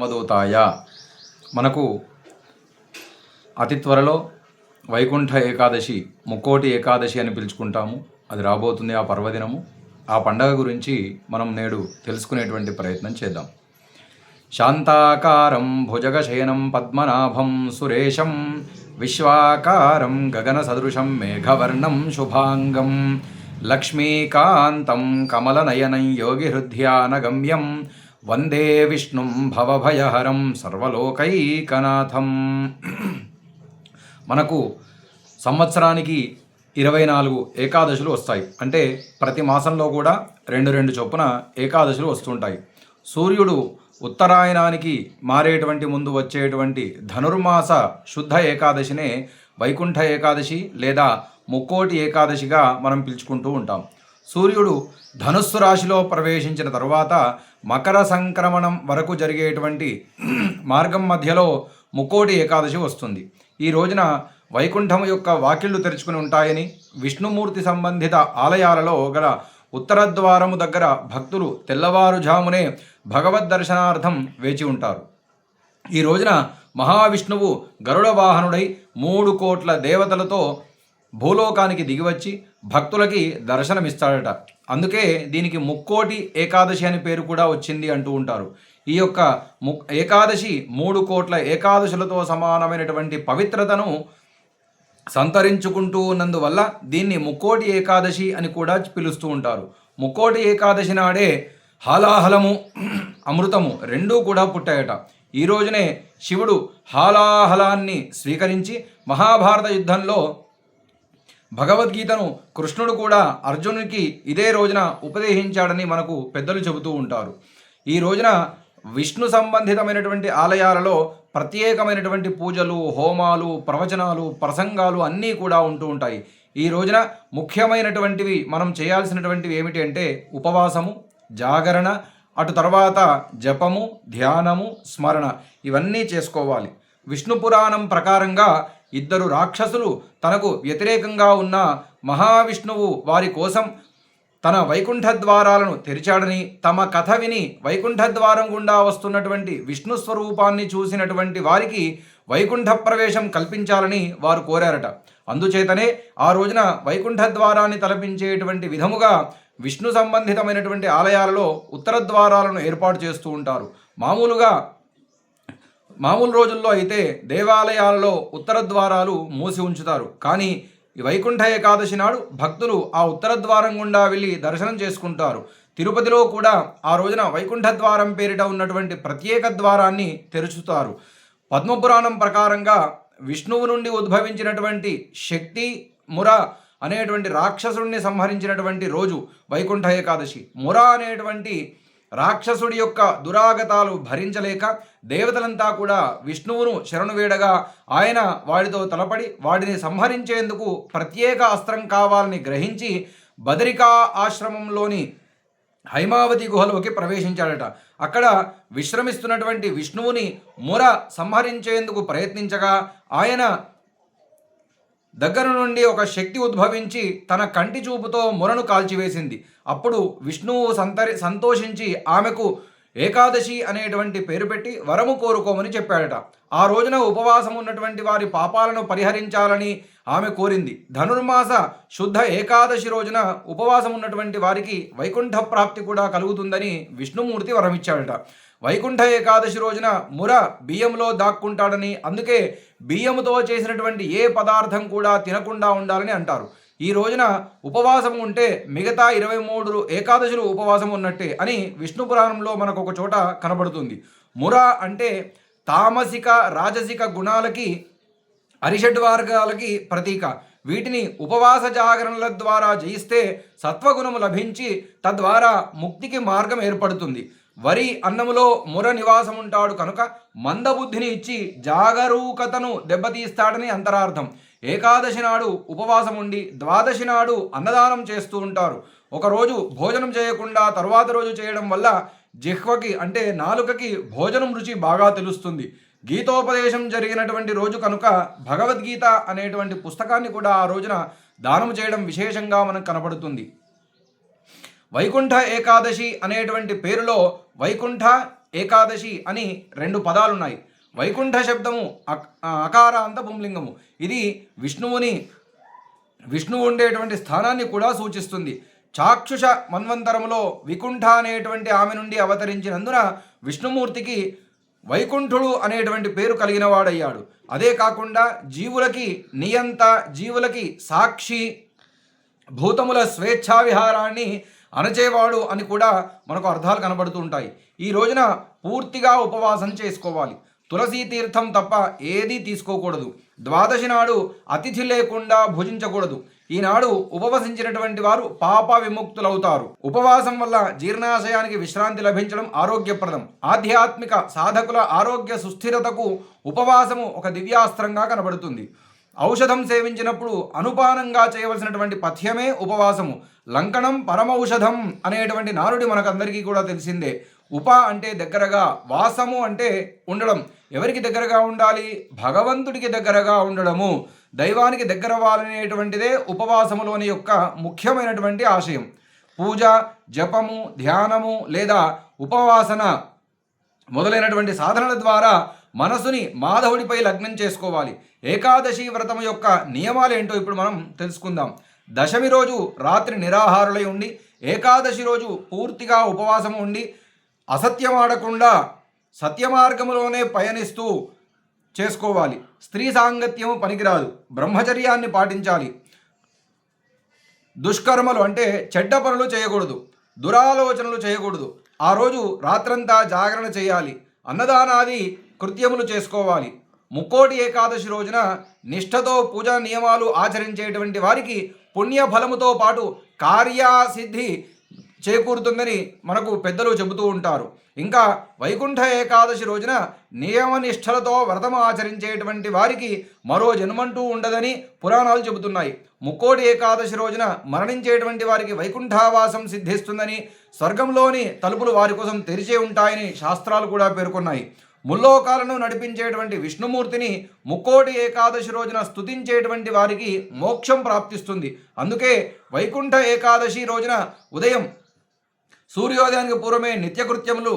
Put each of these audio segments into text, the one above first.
మదూతాయ మనకు అతి త్వరలో వైకుంఠ ఏకాదశి ముక్కోటి ఏకాదశి అని పిలుచుకుంటాము. అది రాబోతుంది ఆ పర్వదినము. ఆ పండగ గురించి మనం నేడు తెలుసుకునేటువంటి ప్రయత్నం చేద్దాం. శాంతాకారం భుజగశయనం పద్మనాభం సురేశం విశ్వాకారం గగన సదృశం మేఘవర్ణం శుభాంగం లక్ష్మీకాంతం కమలనయనం యోగిహృద్యానగమ్యం వందే విష్ణుం భవభయహరం సర్వలోకైకనాథం. మనకు సంవత్సరానికి ఇరవై నాలుగు ఏకాదశులు వస్తాయి. అంటే ప్రతి మాసంలో కూడా రెండు రెండు చొప్పున ఏకాదశులు వస్తుంటాయి. సూర్యుడు ఉత్తరాయణానికి మారేటువంటి ముందు వచ్చేటువంటి ధనుర్మాస శుద్ధ ఏకాదశినే వైకుంఠ ఏకాదశి లేదా ముక్కోటి ఏకాదశిగా మనం పిలుచుకుంటూ ఉంటాం. సూర్యుడు ధనుస్సు రాశిలో ప్రవేశించిన తరువాత మకర సంక్రమణం వరకు జరిగేటువంటి మార్గం మధ్యలో ముక్కోటి ఏకాదశి వస్తుంది. ఈ రోజున వైకుంఠం యొక్క వాకిళ్ళు తెరుచుకుని ఉంటాయని విష్ణుమూర్తి సంబంధిత ఆలయాలలో గల ఉత్తర ద్వారము దగ్గర భక్తులు తెల్లవారుజామునే భగవద్ దర్శనార్థం వేచి ఉంటారు. ఈ రోజున మహావిష్ణువు గరుడ వాహనుడై మూడు కోట్ల దేవతలతో భూలోకానికి దిగివచ్చి భక్తులకి దర్శనమిస్తాడట. అందుకే దీనికి ముక్కోటి ఏకాదశి అని పేరు కూడా వచ్చింది అంటూ ఉంటారు. ఈ యొక్క ము ఏకాదశి మూడు కోట్ల ఏకాదశులతో సమానమైనటువంటి పవిత్రతను సంతరించుకుంటూ ఉన్నందువల్ల దీన్ని ముక్కోటి ఏకాదశి అని కూడా పిలుస్తూ ఉంటారు. ముక్కోటి ఏకాదశి నాడే హాలాహలము అమృతము రెండూ కూడా పుట్టాయట. ఈ రోజునే శివుడు హాలాహలాన్ని స్వీకరించి మహాభారత యుద్ధంలో భగవద్గీతను కృష్ణుడు కూడా అర్జునుడికి ఇదే రోజున ఉపదేశించాడని మనకు పెద్దలు చెబుతూ ఉంటారు. ఈ రోజున విష్ణు సంబంధితమైనటువంటి ఆలయాలలో ప్రత్యేకమైనటువంటి పూజలు హోమాలు ప్రవచనాలు ప్రసంగాలు అన్నీ కూడా ఉంటూ ఉంటాయి. ఈ రోజున ముఖ్యమైనటువంటివి మనం చేయాల్సినటువంటివి ఏమిటి అంటే ఉపవాసము జాగరణ అటు తర్వాత జపము ధ్యానము స్మరణ ఇవన్నీ చేసుకోవాలి. విష్ణు పురాణం ప్రకారంగా ఇద్దరు రాక్షసులు తనకు వ్యతిరేకంగా ఉన్న మహావిష్ణువు వారి కోసం తన వైకుంఠ ద్వారాలను తెరిచాడని తమ కథ విని వైకుంఠ ద్వారం గుండా వస్తున్నటువంటి విష్ణు స్వరూపాన్ని చూసినటువంటి వారికి వైకుంఠ ప్రవేశం కల్పించాలని వారు కోరారట. అందుచేతనే ఆ రోజున వైకుంఠ ద్వారాన్ని తలపించేటువంటి విధముగా విష్ణు సంబంధితమైనటువంటి ఆలయాలలో ఉత్తర ద్వారాలను ఏర్పాటు చేస్తూ ఉంటారు. మామూలుగా మామూలు రోజుల్లో అయితే దేవాలయాలలో ఉత్తర ద్వారాలు మూసి ఉంచుతారు. కానీ వైకుంఠ ఏకాదశి నాడు భక్తులు ఆ ఉత్తర ద్వారం గుండా వెళ్ళి దర్శనం చేసుకుంటారు. తిరుపతిలో కూడా ఆ రోజున వైకుంఠ ద్వారం పేరిట ఉన్నటువంటి ప్రత్యేక ద్వారాన్ని తెరుచుతారు. పద్మపురాణం ప్రకారంగా విష్ణువు నుండి ఉద్భవించినటువంటి శక్తి ముర అనేటువంటి రాక్షసుడిని సంహరించినటువంటి రోజు వైకుంఠ ఏకాదశి. ముర అనేటువంటి రాక్షసుడి యొక్క దురాగతాలు భరించలేక దేవతలంతా కూడా విష్ణువును శరణు వేడగా ఆయన వాడితో తలపడి వాడిని సంహరించేందుకు ప్రత్యేక అస్త్రం కావాలని గ్రహించి బదరికా ఆశ్రమంలోని హైమావతి గుహలోకి ప్రవేశించాడట. అక్కడ విశ్రమిస్తున్నటువంటి విష్ణువుని ముర సంహరించేందుకు ప్రయత్నించగా ఆయన దగ్గర నుండి ఒక శక్తి ఉద్భవించి తన కంటి చూపుతో మురను కాల్చివేసింది. అప్పుడు విష్ణువు సంతరి సంతోషించి ఆమెకు ఏకాదశి అనేటువంటి పేరు పెట్టి వరము కోరుకోమని చెప్పాడట. ఆ రోజున ఉపవాసం ఉన్నటువంటి వారి పాపాలను పరిహరించాలని ఆమె కోరింది. ధనుర్మాస శుద్ధ ఏకాదశి రోజున ఉపవాసం ఉన్నటువంటి వారికి వైకుంఠ ప్రాప్తి కూడా కలుగుతుందని విష్ణుమూర్తి వరమిచ్చాడట. వైకుంఠ ఏకాదశి రోజున ముర బియ్యంలో దాక్కుంటాడని అందుకే బియ్యముతో చేసినటువంటి ఏ పదార్థం కూడా తినకుండా ఉండాలని అంటారు. ఈ రోజున ఉపవాసం ఉంటే మిగతా ఇరవై మూడు ఏకాదశులు ఉపవాసం ఉన్నట్టే అని విష్ణు పురాణంలో మనకు ఒక చోట కనబడుతుంది. ముర అంటే తామసిక రాజసిక గుణాలకి అరిషడ్ వర్గాలకి ప్రతీక. వీటిని ఉపవాస జాగరణల ద్వారా జయిస్తే సత్వగుణము లభించి తద్వారా ముక్తికి మార్గం ఏర్పడుతుంది. వరి అన్నములో ముర నివాసం ఉంటాడు కనుక మందబుద్ధిని ఇచ్చి జాగరూకతను దెబ్బతీస్తాడని అంతరార్థం. ఏకాదశి నాడు ఉపవాసం ఉండి ద్వాదశి నాడు అన్నదానం చేస్తూ ఉంటారు. ఒకరోజు భోజనం చేయకుండా తరువాత రోజు చేయడం వల్ల జిహ్వకి అంటే నాలుకకి భోజనం రుచి బాగా తెలుస్తుంది. గీతోపదేశం జరిగినటువంటి రోజు కనుక భగవద్గీత అనేటువంటి పుస్తకాన్ని కూడా ఆ రోజున దానం చేయడం విశేషంగా మనకు కనబడుతుంది. వైకుంఠ ఏకాదశి అనేటువంటి పేరులో వైకుంఠ ఏకాదశి అని రెండు పదాలున్నాయి. వైకుంఠ శబ్దము అక్- అకారాంత పుంలింగము. ఇది విష్ణువుని విష్ణువు ఉండేటువంటి స్థానాన్ని కూడా సూచిస్తుంది. చాక్షుష మన్వంతరములో వికుంఠ అనేటువంటి ఆమె నుండి అవతరించినందున విష్ణుమూర్తికి వైకుంఠుడు అనేటువంటి పేరు కలిగిన వాడయ్యాడు అదే కాకుండా జీవులకి నియంత జీవులకి సాక్షి భూతముల స్వేచ్ఛా విహారాన్ని అణచేవాడు అని కూడా మనకు అర్థాలు కనబడుతూ ఉంటాయి ఈ రోజున పూర్తిగా ఉపవాసం చేసుకోవాలి. తులసీ తీర్థం తప్ప ఏదీ తీసుకోకూడదు. ద్వాదశి నాడు అతిథి లేకుండా భుజించకూడదు. ఈనాడు ఉపవసించినటువంటి వారు పాప విముక్తులవుతారు. ఉపవాసం వల్ల జీర్ణాశయానికి విశ్రాంతి లభించడం ఆరోగ్యప్రదం. ఆధ్యాత్మిక సాధకుల ఆరోగ్య సుస్థిరతకు ఉపవాసము ఒక దివ్యాస్త్రంగా కనబడుతుంది. ఔషధం సేవించినప్పుడు అనుపానంగా చేయవలసినటువంటి పథ్యమే ఉపవాసము. లంకణం పరమౌషధం అనేటువంటి నారుడి మనకందరికీ కూడా తెలిసిందే. ఉప అంటే దగ్గరగా వాసము అంటే ఉండడం. ఎవరికి దగ్గరగా ఉండాలి? భగవంతుడికి దగ్గరగా ఉండడము. దైవానికి దగ్గర అవ్వాలనేటువంటిదే ఉపవాసములోని యొక్క ముఖ్యమైనటువంటి ఆశయం. పూజ జపము ధ్యానము లేదా ఉపవాసన మొదలైనటువంటి సాధనల ద్వారా మనసుని మాధవుడిపై లగ్నం చేసుకోవాలి. ఏకాదశి వ్రతం యొక్క నియమాలు ఏంటో ఇప్పుడు మనం తెలుసుకుందాం. దశమి రోజు రాత్రి నిరాహారులై ఉండి ఏకాదశి రోజు పూర్తిగా ఉపవాసం ఉండి అసత్యమాడకుండా సత్యమార్గంలోనే పయనిస్తూ చేసుకోవాలి. స్త్రీ సాంగత్యము పనికిరాదు. బ్రహ్మచర్యాన్ని పాటించాలి. దుష్కర్మలు అంటే చెడ్డ పనులు చేయకూడదు. దురాలోచనలు చేయకూడదు. ఆ రోజు రాత్రంతా జాగరణ చేయాలి. అన్నదానాది కృత్యములు చేసుకోవాలి. ముక్కోటి ఏకాదశి రోజున నిష్ఠతో పూజా నియమాలు ఆచరించేటువంటి వారికి పుణ్య ఫలముతో పాటు కార్యసిద్ధి చేకూరుతుందని మనకు పెద్దలు చెబుతూ ఉంటారు. ఇంకా వైకుంఠ ఏకాదశి రోజున నియమనిష్టలతో వ్రతం ఆచరించేటువంటి వారికి మరో జన్మంటూ ఉండదని పురాణాలు చెబుతున్నాయి. ముక్కోటి ఏకాదశి రోజున మరణించేటువంటి వారికి వైకుంఠావాసం సిద్ధిస్తుందని స్వర్గంలోని తలుపులు వారి కోసం తెరిచే ఉంటాయని శాస్త్రాలు కూడా పేర్కొన్నాయి. ముల్లోకాలను నడిపించేటువంటి విష్ణుమూర్తిని ముక్కోటి ఏకాదశి రోజున స్థుతించేటువంటి వారికి మోక్షం ప్రాప్తిస్తుంది. అందుకే వైకుంఠ ఏకాదశి రోజున ఉదయం సూర్యోదయానికి పూర్వమే నిత్యకృత్యములు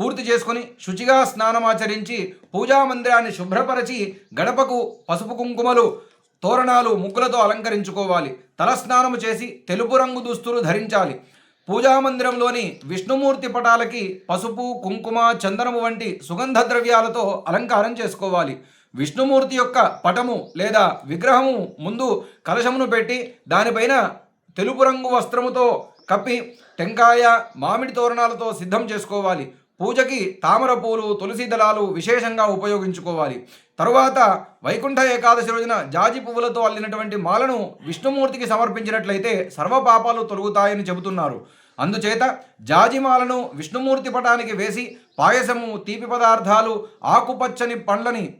పూర్తి చేసుకొని శుచిగా స్నానమాచరించి పూజా మందిరాన్ని శుభ్రపరచి గడపకు పసుపు కుంకుమలు తోరణాలు ముగ్గులతో అలంకరించుకోవాలి. తలస్నానము చేసి తెలుపు రంగు దుస్తులు ధరించాలి. పూజా మందిరంలోని విష్ణుమూర్తి పటాలకి పసుపు కుంకుమ చందనము వంటి సుగంధ ద్రవ్యాలతో అలంకారం చేసుకోవాలి. విష్ణుమూర్తి యొక్క పటము లేదా విగ్రహము ముందు కలశమును పెట్టి దానిపైన తెలుపు రంగు వస్త్రముతో కప్పి టెంకాయ మామిడి తోరణాలతో సిద్ధం చేసుకోవాలి. పూజకి తామర పూలు తులసి దళాలు విశేషంగా ఉపయోగించుకోవాలి. తరువాత వైకుంఠ ఏకాదశి రోజున జాజి పువ్వులతో అల్లినటువంటి మాలను విష్ణుమూర్తికి సమర్పించినట్లయితే సర్వపాపాలు తొలుగుతాయని తొలగుతాయని చెబుతున్నారు. అందుచేత జాజిమాలను విష్ణుమూర్తి పటానికి వేసి పాయసము తీపి పదార్థాలు ఆకుపచ్చని పండ్లని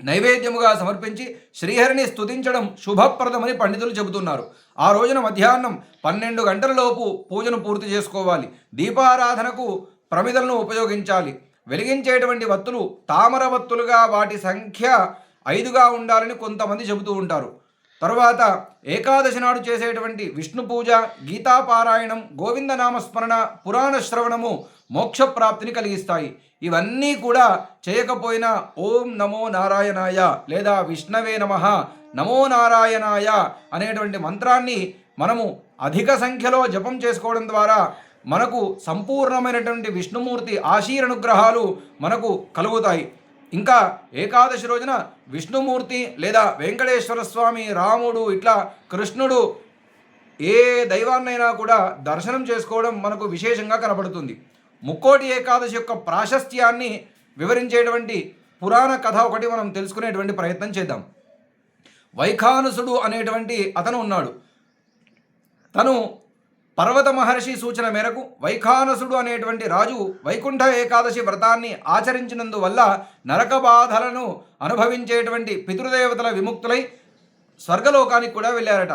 నైవేద్యముగా సమర్పించి శ్రీహరిని స్తుతించడం శుభప్రదమని పండితులు చెబుతున్నారు. ఆ రోజున మధ్యాహ్నం పన్నెండు గంటలలోపు పూజను పూర్తి చేసుకోవాలి. దీపారాధనకు ప్రమిదలను ఉపయోగించాలి. వెలిగించేటువంటి వత్తులు తామర వత్తులుగా వాటి సంఖ్య ఐదుగా ఉండాలని కొంతమంది చెబుతూ ఉంటారు. తరువాత ఏకాదశి నాడు చేసేటువంటి విష్ణు పూజ గీతాపారాయణం గోవిందనామస్మరణ పురాణ శ్రవణము మోక్షప్రాప్తిని కలిగిస్తాయి. ఇవన్నీ కూడా చేయకపోయినా ఓం నమో నారాయణాయ లేదా విష్ణవే నమ నమో నారాయణాయ అనేటువంటి మంత్రాన్ని మనము అధిక సంఖ్యలో జపం చేసుకోవడం ద్వారా మనకు సంపూర్ణమైనటువంటి విష్ణుమూర్తి ఆశీరనుగ్రహాలు మనకు కలుగుతాయి. ఇంకా ఏకాదశి రోజున విష్ణుమూర్తి లేదా వెంకటేశ్వర స్వామి రాముడు ఇట్లా కృష్ణుడు ఏ దైవాన్నైనా కూడా దర్శనం చేసుకోవడం మనకు విశేషంగా కనబడుతుంది. ముక్కోటి ఏకాదశి యొక్క ప్రాశస్త్యాన్ని వివరించేటువంటి పురాణ కథ ఒకటి మనం తెలుసుకునేటువంటి ప్రయత్నం చేద్దాం. వైఖానసుడు అనేటువంటి అతను ఉన్నాడు. తను పర్వత మహర్షి సూచన మేరకు వైఖానసుడు అనేటువంటి రాజు వైకుంఠ ఏకాదశి వ్రతాన్ని ఆచరించినందువల్ల నరక బాధలను అనుభవించేటువంటి పితృదేవతల విముక్తులై స్వర్గలోకానికి కూడా వెళ్ళారట.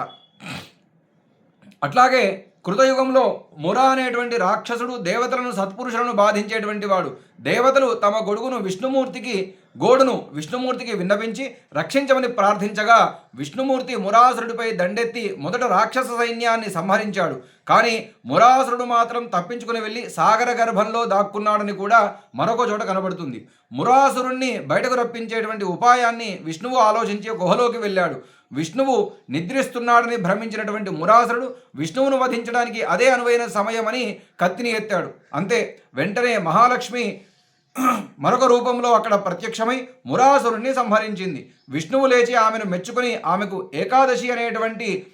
అట్లాగే కృతయుగంలో ముర అనేటువంటి రాక్షసుడు దేవతలను సత్పురుషులను బాధించేటువంటి వాడు. దేవతలు తమ గొడుగును విష్ణుమూర్తికి గోడును విష్ణుమూర్తికి విన్నవించి రక్షించమని ప్రార్థించగా విష్ణుమూర్తి మురాసురుడిపై దండెత్తి మొదట రాక్షస సైన్యాన్ని సంహరించాడు. కానీ మురాసురుడు మాత్రం తప్పించుకుని వెళ్ళి సాగర గర్భంలో దాక్కున్నాడని కూడా మరొక చోట కనబడుతుంది. మురాసురుణ్ణి బయటకు రప్పించేటువంటి ఉపాయాన్ని విష్ణువు ఆలోచించి గుహలోకి వెళ్ళాడు. విష్ణువు నిద్రిస్తున్నాడని భ్రమించినటువంటి మురాసురుడు విష్ణువును వధించడానికి అదే అనువైన సమయమని కత్తిని ఎత్తాడు. అంతే వెంటనే మహాలక్ష్మి మరొక రూపంలో అక్కడ ప్రత్యక్షమై మురాసురుణ్ణి సంహరించింది. విష్ణువు లేచి ఆమెను మెచ్చుకొని ఆమెకు ఏకాదశి అనేటువంటి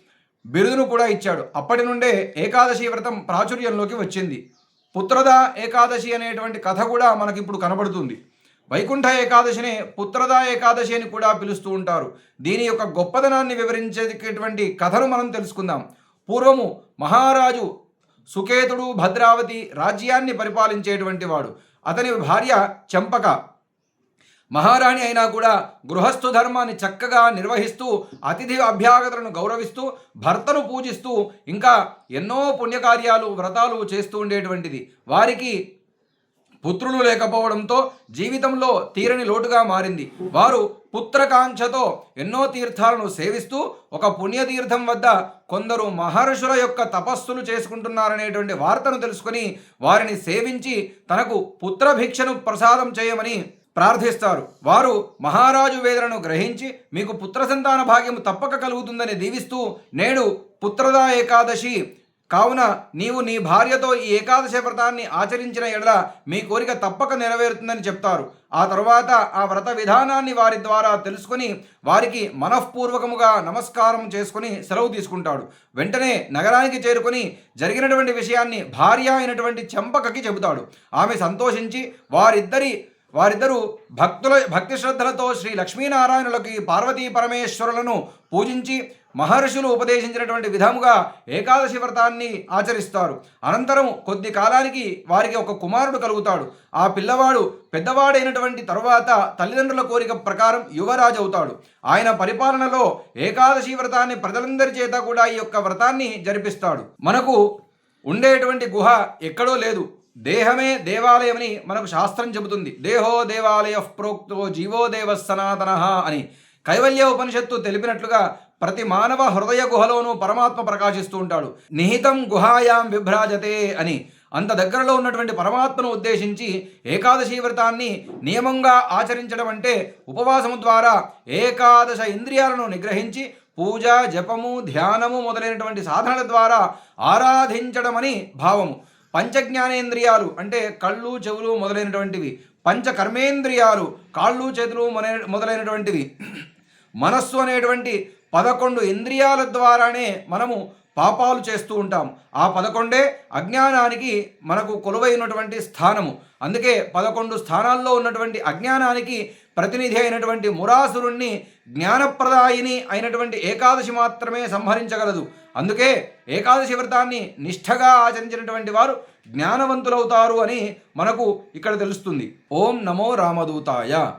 బిరుదును కూడా ఇచ్చాడు. అప్పటి నుండే ఏకాదశి వ్రతం ప్రాచుర్యంలోకి వచ్చింది. పుత్రద ఏకాదశి అనేటువంటి కథ కూడా మనకిప్పుడు కనబడుతుంది. వైకుంఠ ఏకాదశినే పుత్రద ఏకాదశి అని కూడా పిలుస్తూ ఉంటారు. దీని యొక్క గొప్పదనాన్ని వివరించేటువంటి కథను మనం తెలుసుకుందాం. పూర్వము మహారాజు సుకేతుడు భద్రావతి రాజ్యాన్ని పరిపాలించేటువంటి వాడు. అతని భార్య చంపక. మహారాణి అయినా కూడా గృహస్థు ధర్మాన్ని చక్కగా నిర్వహిస్తూ అతిథి అభ్యాగతులను గౌరవిస్తూ భర్తను పూజిస్తూ ఇంకా ఎన్నో పుణ్యకార్యాలు వ్రతాలు చేస్తూ ఉండేటువంటిది. వారికి పుత్రులు లేకపోవడంతో జీవితంలో తీరని లోటుగా మారింది. వారు పుత్రకాంక్షతో ఎన్నో తీర్థాలను సేవిస్తూ ఒక పుణ్యతీర్థం వద్ద కొందరు మహర్షుల యొక్క తపస్సులు చేసుకుంటున్నారనేటువంటి వార్తను తెలుసుకొని వారిని సేవించి తనకు పుత్రభిక్షను ప్రసాదం చేయమని ప్రార్థిస్తారు. వారు మహారాజు వేదనను గ్రహించి మీకు పుత్ర సంతాన భాగ్యం తప్పక కలుగుతుందని దీవిస్తూ నేడు పుత్రదా ఏకాదశి కావున నీవు నీ భార్యతో ఈ ఏకాదశి వ్రతాన్ని ఆచరించిన ఎడల మీ కోరిక తప్పక నెరవేరుతుందని చెప్తారు. ఆ తర్వాత ఆ వ్రత విధానాన్ని వారి ద్వారా తెలుసుకొని వారికి మనఃపూర్వకముగా నమస్కారం చేసుకుని సెలవు తీసుకుంటాడు. వెంటనే నగరానికి చేరుకొని జరిగినటువంటి విషయాన్ని భార్య అయినటువంటి చెంపకకి చెబుతాడు. ఆమె సంతోషించి వారిద్దరి వారిద్దరూ భక్తుల భక్తి శ్రద్ధలతో శ్రీ లక్ష్మీనారాయణులకి పార్వతీ పరమేశ్వరులను పూజించి మహర్షులు ఉపదేశించినటువంటి విధముగా ఏకాదశి వ్రతాన్ని ఆచరిస్తారు. అనంతరం కొద్ది కాలానికి వారికి ఒక కుమారుడు కలుగుతాడు. ఆ పిల్లవాడు పెద్దవాడైనటువంటి తరువాత తల్లిదండ్రుల కోరిక ప్రకారం యువరాజు అవుతాడు ఆయన పరిపాలనలో ఏకాదశి వ్రతాన్ని ప్రజలందరి చేత కూడా ఈ యొక్క వ్రతాన్ని జరిపిస్తాడు. మనకు ఉండేటువంటి గుహ ఎక్కడో లేదు. దేహమే దేవాలయమని మనకు శాస్త్రం చెబుతుంది. దేహో దేవాలయ ప్రోక్తో జీవో దేవ సనాతన అని కైవల్య ఉపనిషత్తు తెలిపినట్లుగా ప్రతి మానవ హృదయ గుహలోనూ పరమాత్మ ప్రకాశిస్తూ ఉంటాడు. నిహితం గుహాయాం విభ్రాజతే అని అంత దగ్గరలో ఉన్నటువంటి పరమాత్మను ఉద్దేశించి ఏకాదశి వ్రతాన్ని నియమంగా ఆచరించడం అంటే ఉపవాసము ద్వారా ఏకాదశ ఇంద్రియాలను నిగ్రహించి పూజ జపము ధ్యానము మొదలైనటువంటి సాధనల ద్వారా ఆరాధించడమని భావము. పంచజ్ఞానేంద్రియాలు అంటే కళ్ళు చెవులు మొదలైనటువంటివి. పంచ కర్మేంద్రియాలు కాళ్ళు చేతులు మొదలైనటువంటివి. మనస్సు అనేటువంటి పదకొండు ఇంద్రియాల ద్వారానే మనము పాపాలు చేస్తూ ఉంటాం. ఆ పదకొండే అజ్ఞానానికి మనకు కొలువైనటువంటి స్థానము. అందుకే పదకొండు స్థానాల్లో ఉన్నటువంటి అజ్ఞానానికి ప్రతినిధి అయినటువంటి మురాసురుణ్ణి జ్ఞానప్రదాయిని అయినటువంటి ఏకాదశి మాత్రమే సంహరించగలదు. అందుకే ఏకాదశి వ్రతాన్ని నిష్ఠగా ఆచరించినటువంటి వారు జ్ఞానవంతులవుతారు అని మనకు ఇక్కడ తెలుస్తుంది. ఓం నమో రామదూతాయ.